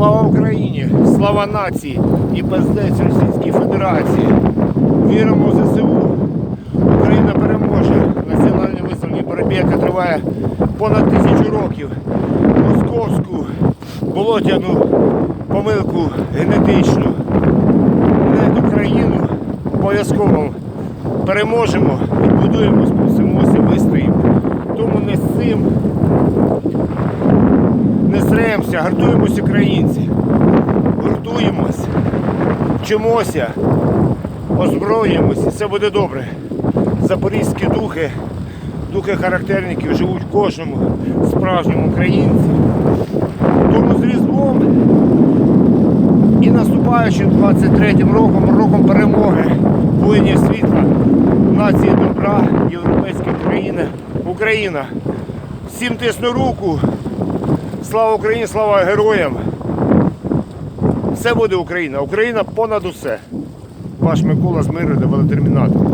Слава Україні! Слава нації і пиздець Російській Федерації! Віримо в ЗСУ! Україна переможе! Національна визвольна боротьба, яка триває понад тисячу років. Московську болотяну помилку генетичну. Не Україну обов'язково переможемо, відбудуємо, спасемося, вистоїмо. Тому не з цим не гартуємось українці. Гуртуємось, вчимося, озброюємось, і все буде добре. Запорізькі духи, духи характерників живуть кожному справжньому українці. Тому з Різдвом і наступаючим 23-м роком, роком перемоги воїнів світла, нації добра, європейської країни, Україна. Всім тисну руку. Слава Україні, слава героям! Все буде Україна. Україна понад усе. Ваш Микола з Миру до велотермінатора.